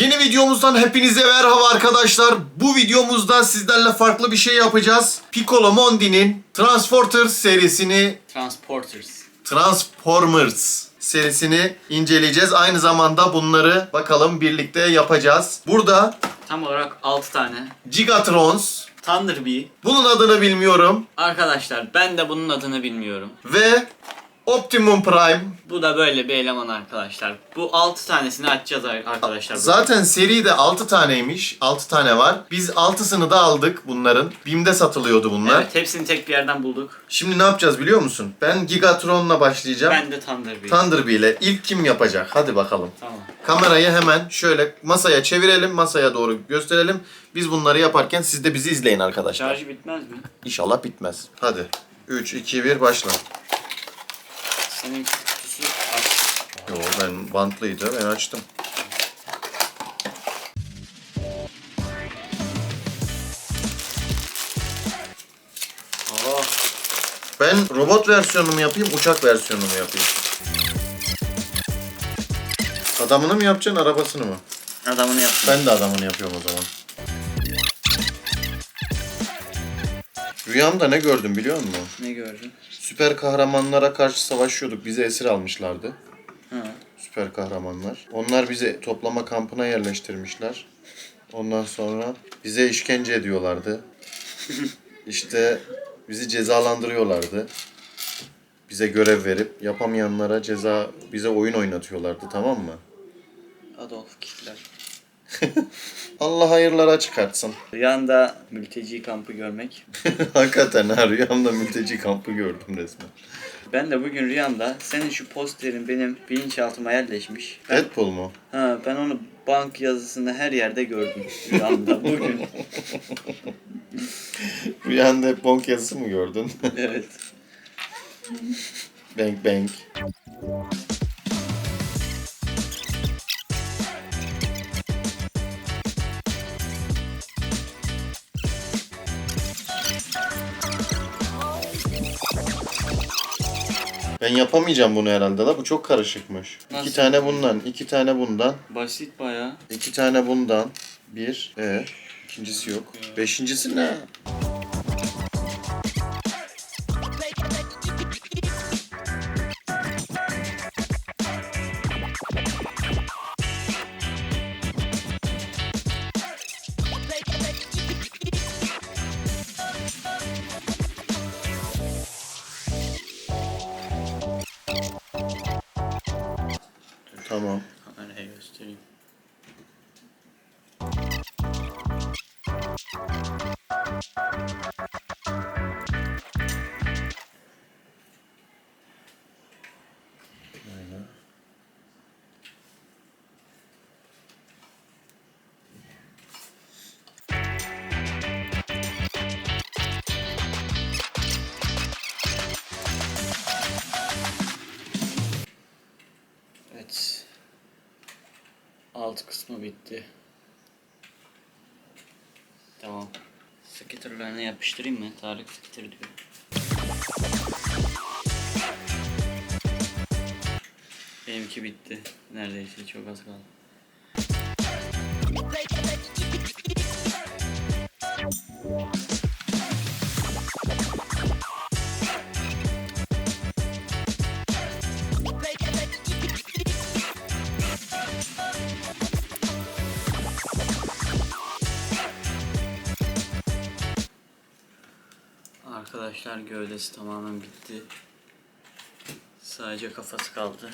Yeni videomuzdan hepinize merhaba arkadaşlar. Bu videomuzda sizlerle farklı bir şey yapacağız. Piccolo Mondi'nin Transporters serisini Transporters. Transformers serisini inceleyeceğiz. Aynı zamanda bunları bakalım birlikte yapacağız. Burada Tam olarak 6 tane. Gigatrons, Thunderbee. bunun adını bilmiyorum Arkadaşlar ben de bunun adını bilmiyorum. ve Optimum Prime. Bu da böyle bir eleman arkadaşlar. Bu 6 tanesini açacağız ar- arkadaşlar. Zaten seride 6 taneymiş. 6 tane var. Biz 6'sını da aldık bunların. BİM'de satılıyordu bunlar. Evet hepsini tek bir yerden bulduk. Şimdi ne yapacağız biliyor musun? Ben Gigatron'la başlayacağım. Ben de Thunderbee. Thunderbee ile ilk kim yapacak? Hadi bakalım. tamam. Kamerayı hemen şöyle masaya çevirelim, masaya doğru gösterelim. Biz bunları yaparken siz de bizi izleyin arkadaşlar. Şarjı bitmez mi? İnşallah bitmez. Hadi. 3, 2, 1 başla. Senin kutusu aç. Yo ben bantlıydı, ben açtım. Oh. Ben robot versiyonunu mu yapayım, uçak versiyonunu mu yapayım? Adamını mı yapacaksın, arabasını mı? Adamını yaptım. Ben de adamını yapıyorum o zaman. Rüyamda ne gördüm biliyor musun? Ne gördün? Süper kahramanlara karşı savaşıyorduk. Bizi esir almışlardı. Ha. Süper kahramanlar. Onlar bizi toplama kampına yerleştirmişler. Ondan sonra bize işkence ediyorlardı. İşte bizi cezalandırıyorlardı. Bize görev verip yapamayanlara ceza bize oyun oynatıyorlardı tamam mı? Adolf Hitler. Allah hayırlara çıkartsın. Rüyanda mülteci kampı görmek. Hakikaten ha rüyamda mülteci kampı gördüm resmen. Ben de bugün rüyamda senin şu posterin benim bilinçaltıma yerleşmiş. Ben, Deadpool mu? ha, ben onu bank yazısında her yerde gördüm rüyamda bugün. Rüyanda hep bonk yazısı mı gördün? evet. Bank bank. Ben yapamayacağım bunu herhalde la. Bu çok karışıkmış. Nasıl? İki tane bundan, iki tane bundan, Basit baya. iki tane bundan. Bir. E. ikincisi yok. Beşincisi ne? Evet. Alt kısmı bitti. Tamam. Skitterlarını yapıştırayım mı? Tarık skitter diyor. Benimki bitti. Neredeyse çok az kaldı. Arkadaşlar gövdesi tamamen bitti. Sadece kafası kaldı.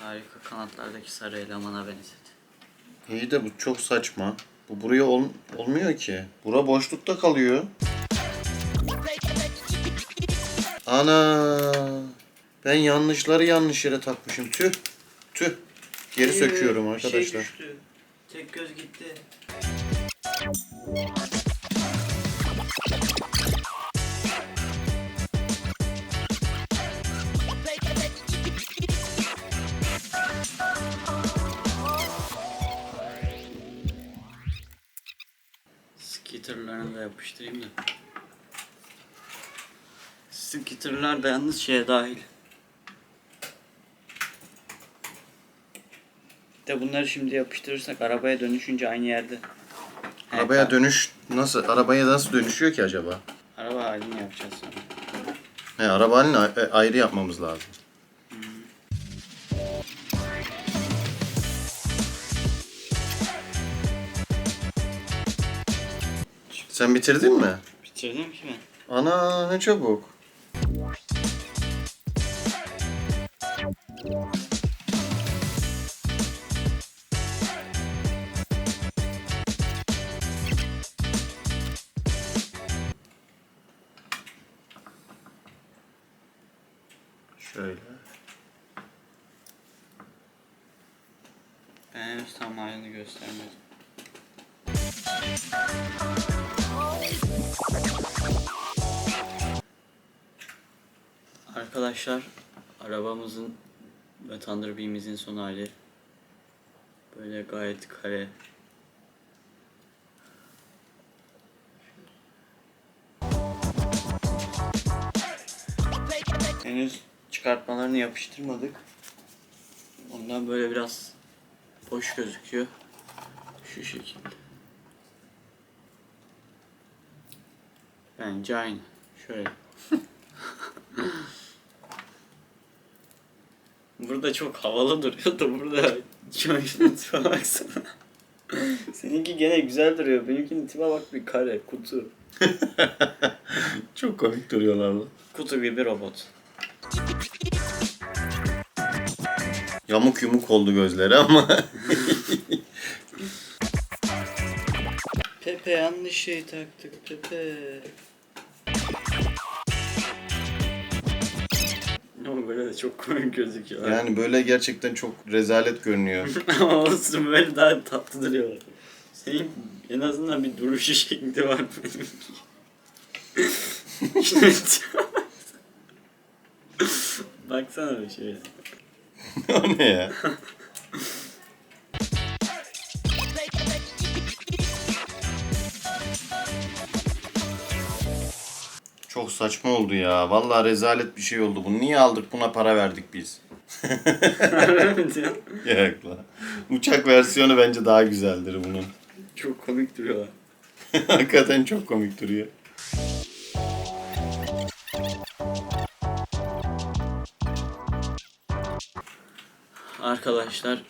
Harika kanatlardaki sarı elemana benzedi. İyi de bu çok saçma. Bu buraya ol- olmuyor ki. Bura boşlukta kalıyor. Ana. Ben yanlışları yanlış yere takmışım. Tüh. Tüh. Geri söküyorum Şey arkadaşlar. düştü. Tek göz gitti. Skitterlarını da yapıştırayım da. Skitterlar da yalnız şeye dahil. De bunları şimdi yapıştırırsak arabaya dönüşünce aynı yerde. Arabaya tamam. dönüş nasıl? Arabaya nasıl dönüşüyor ki acaba? Araba halini yapacağız sonra. He, araba halini e, ayrı yapmamız lazım. Sen bitirdin mi? Bitirdim ki ben. Ana ne çabuk. Şöyle. Ben henüz tam halini göstermedim. Arkadaşlar arabamızın ve Thunderbeam'imizin son hali böyle gayet kare Henüz çıkartmalarını yapıştırmadık. Ondan böyle biraz boş gözüküyor. Şu şekilde. Bence aynı. Şöyle. burada çok havalı duruyor da burada Joy'un tipe baksana. Seninki gene güzel duruyor. Benimkinin tipe bak bir kare, kutu. Çok komik duruyorlar lan. Kutu gibi robot. Yamuk yumuk oldu gözleri ama. Pepe yanlış şey taktık Pepe. De çok komik gözüküyor. yani böyle gerçekten çok rezalet görünüyor. Ama olsun böyle daha tatlı duruyorlar. Senin en azından bir duruşu şekli var benim. Baksana bir şeye. o ne ya? Çok saçma oldu ya. Vallahi rezalet bir şey oldu. Bunu niye aldık? Buna para verdik biz. Yok lan. Uçak versiyonu bence daha güzeldir bunun. çok komik duruyorlar. Hakikaten çok komik duruyor. Arkadaşlar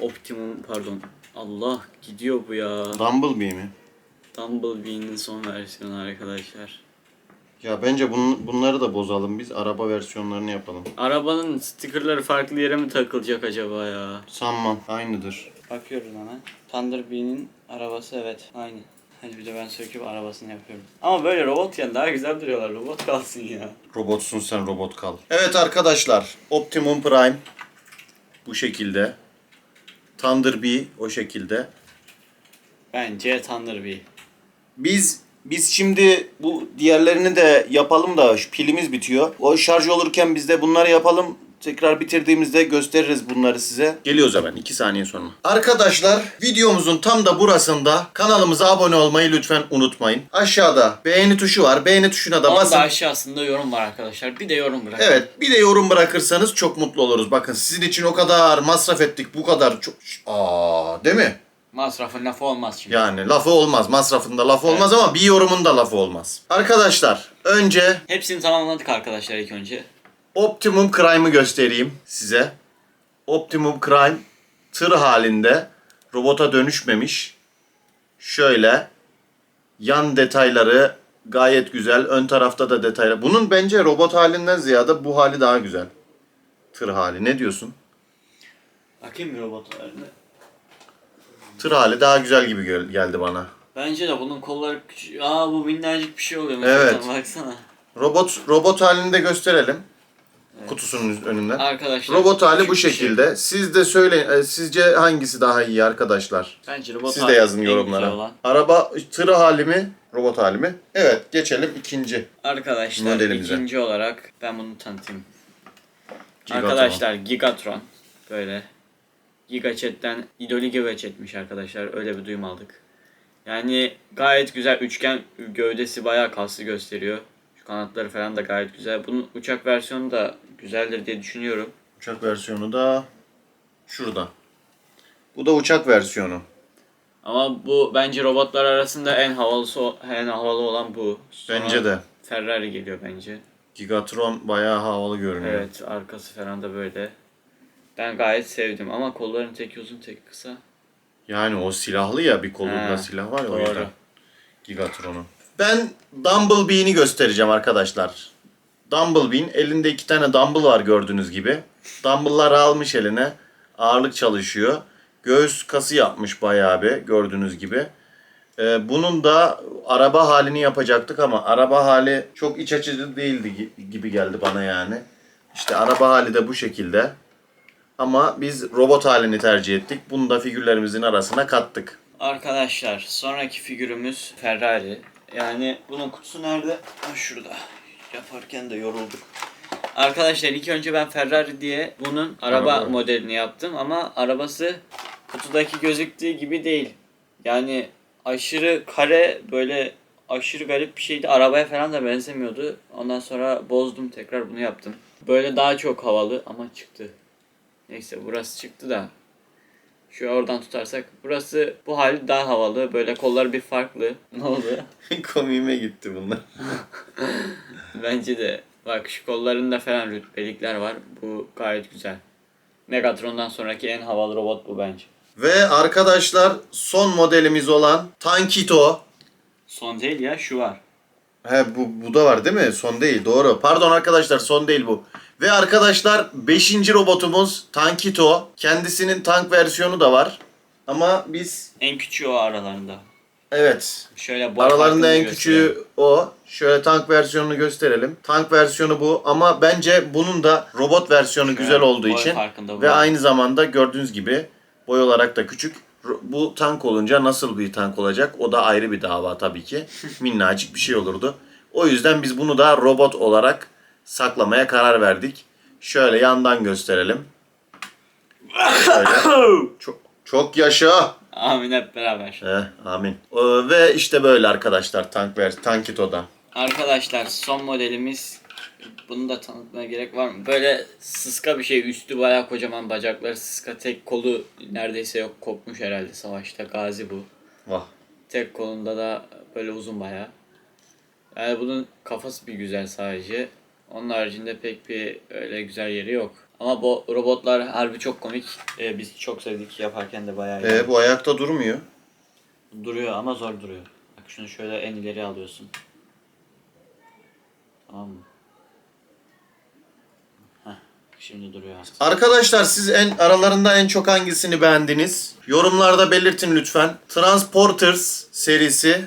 Optimum pardon. Allah gidiyor bu ya. Bumblebee mi? Dumblebee'nin son versiyonu arkadaşlar. Ya bence bun, bunları da bozalım biz. Araba versiyonlarını yapalım. Arabanın stickerları farklı yere mi takılacak acaba ya? Sanmam. Aynıdır. Bakıyoruz hemen. Thunderbee'nin arabası evet aynı. Hadi bir de ben söküp arabasını yapıyorum. Ama böyle robot yani daha güzel duruyorlar. Robot kalsın ya. Robotsun sen robot kal. Evet arkadaşlar. Optimum Prime bu şekilde. Thunder Bee o şekilde. Bence Thunderbee. Biz biz şimdi bu diğerlerini de yapalım da şu pilimiz bitiyor. O şarj olurken biz de bunları yapalım. Tekrar bitirdiğimizde gösteririz bunları size. Geliyoruz hemen 2 saniye sonra. Arkadaşlar videomuzun tam da burasında kanalımıza abone olmayı lütfen unutmayın. Aşağıda beğeni tuşu var. Beğeni tuşuna da Onun basın. da aşağısında yorum var arkadaşlar. Bir de yorum bırakın. Evet bir de yorum bırakırsanız çok mutlu oluruz. Bakın sizin için o kadar masraf ettik bu kadar çok... Aa değil mi? Masrafın lafı olmaz şimdi. Yani lafı olmaz masrafında lafı olmaz ama bir yorumun da lafı olmaz. Arkadaşlar önce Hepsini tamamladık arkadaşlar ilk önce. Optimum Crime'ı göstereyim size. Optimum Crime tır halinde robota dönüşmemiş. Şöyle yan detayları gayet güzel. Ön tarafta da detaylar. Bunun bence robot halinden ziyade bu hali daha güzel. Tır hali. Ne diyorsun? Bakayım bir robotlarına. Tır hali daha güzel gibi gel- geldi bana. Bence de bunun kolları küçük. Aa bu minnacık bir şey oluyor mesela. Evet. Baksana. Robot robot halini de gösterelim. Kutusunun önünden. Arkadaşlar. Robot hali küçük bu bir şey. şekilde. Siz de söyleyin. e, Sizce hangisi daha iyi arkadaşlar? Bence robot Siz hali de yazın en güzel yorumlara. olan. Araba tır hali mi? Robot hali mi? Evet geçelim ikinci. Arkadaşlar Modelimize. ikinci olarak ben bunu tanıtayım. Gigatron. Arkadaşlar Gigatron böyle GigaChat'ten idoli GigaChat'miş arkadaşlar öyle bir duyum aldık. Yani gayet güzel üçgen gövdesi bayağı kaslı gösteriyor. Şu kanatları falan da gayet güzel. Bunun uçak versiyonu da güzeldir diye düşünüyorum. Uçak versiyonu da şurada. Bu da uçak versiyonu. Ama bu bence robotlar arasında en havalısı en havalı olan bu. Sonra Bence de. Ferrari geliyor bence. Gigatron bayağı havalı görünüyor. Evet arkası falan da böyle. Ben gayet sevdim ama kolların tek uzun tek kısa. Yani o silahlı ya bir kolunda Ha, silah var ya o doğru. yüzden. Gigatron'u. Ben Dumblebee'ni göstereceğim arkadaşlar. Dumblebee'nin elinde iki tane dumbbell var gördüğünüz gibi. Dumbbell'ları almış eline. Ağırlık çalışıyor. Göğüs kası yapmış bayağı bir gördüğünüz gibi. Ee, bunun da araba halini yapacaktık ama araba hali çok iç açıcı değildi gi- gibi geldi bana yani. İşte araba hali de bu şekilde. Ama biz robot halini tercih ettik. Bunu da figürlerimizin arasına kattık. Arkadaşlar sonraki figürümüz Ferrari. Yani bunun kutusu nerede? Ha, şurada. Yaparken de yorulduk. Arkadaşlar ilk önce ben Ferrari diye bunun araba Araba. modelini yaptım ama arabası kutudaki gözüktüğü gibi değil. Yani aşırı kare böyle aşırı garip bir şeydi. Arabaya falan da benzemiyordu. Ondan sonra bozdum tekrar bunu yaptım. Böyle daha çok havalı ama çıktı. Neyse burası çıktı da şu oradan tutarsak burası bu hali daha havalı. Böyle kollar bir farklı. Ne oldu? Komiğime gitti bunlar. Bence de. Bak şu kollarında falan rütbelikler var. Bu gayet güzel. Megatron'dan sonraki en havalı robot bu bence. Ve arkadaşlar son modelimiz olan Tankito. Son değil ya şu var. He bu, bu da var değil mi? Son değil doğru. Pardon arkadaşlar son değil bu. Ve arkadaşlar 5. robotumuz Tankito. Kendisinin tank versiyonu da var. Ama biz En küçüğü o aralarında. evet Şöyle boy aralarında en gösterelim. küçüğü o. Şöyle tank versiyonunu gösterelim. Tank versiyonu bu ama bence bunun da robot versiyonu Şöyle güzel olduğu için ve aynı zamanda gördüğünüz gibi boy olarak da küçük. Bu tank olunca nasıl bir tank olacak? O da ayrı bir dava tabii ki. Minnacık bir şey olurdu. O yüzden biz bunu da robot olarak saklamaya karar verdik. Şöyle yandan gösterelim. Şöyle. Çok, çok yaşa. Amin hep beraber. Eh, amin. Ee, ve işte böyle arkadaşlar tank ver Tankito'da. Arkadaşlar son modelimiz bunu da tanıtmaya gerek var mı? Böyle sıska bir şey. Üstü bayağı kocaman bacakları sıska. Tek kolu neredeyse yok. Kopmuş herhalde savaşta. Gazi bu. Vah. Tek kolunda da böyle uzun bayağı. Yani bunun kafası bir güzel sadece. Onun haricinde pek bir öyle güzel yeri yok. Ama bu robotlar harbi çok komik. Ee, biz çok sevdik yaparken de bayağı iyi. Ee, bu ayakta durmuyor. Duruyor ama zor duruyor. Bak şunu şöyle en ileri alıyorsun. Tamam mı? Heh, şimdi duruyor artık. Arkadaşlar siz en aralarında en çok hangisini beğendiniz? Yorumlarda belirtin lütfen. Transporters serisi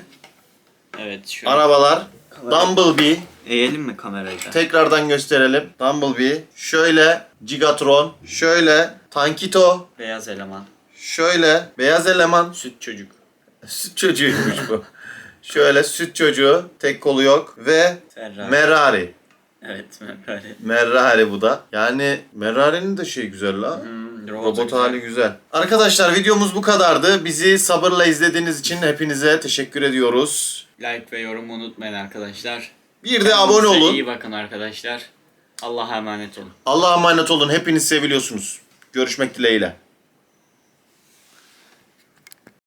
Evet şöyle. arabalar. Bumblebee Eğelim mi kamerayı da? tekrardan gösterelim. Bumblebee. Şöyle Gigatron. Şöyle Tankito. Beyaz eleman. Şöyle Beyaz Eleman. Süt çocuk. Süt çocuğuymuş bu. Şöyle süt çocuğu. Tek kolu yok. Ve Ferrari. Merrari. evet Ferrari. Merrari bu da. Yani Merrari'nin de şey güzel la. Hmm, Robot hali güzel. Arkadaşlar videomuz bu kadardı. Bizi sabırla izlediğiniz için hepinize teşekkür ediyoruz. Like ve yorum unutmayın arkadaşlar. Bir de abone Kendinize olun. İyi bakın arkadaşlar. Allah'a emanet olun. Allah'a emanet olun. Hepiniz seviliyorsunuz. Görüşmek dileğiyle.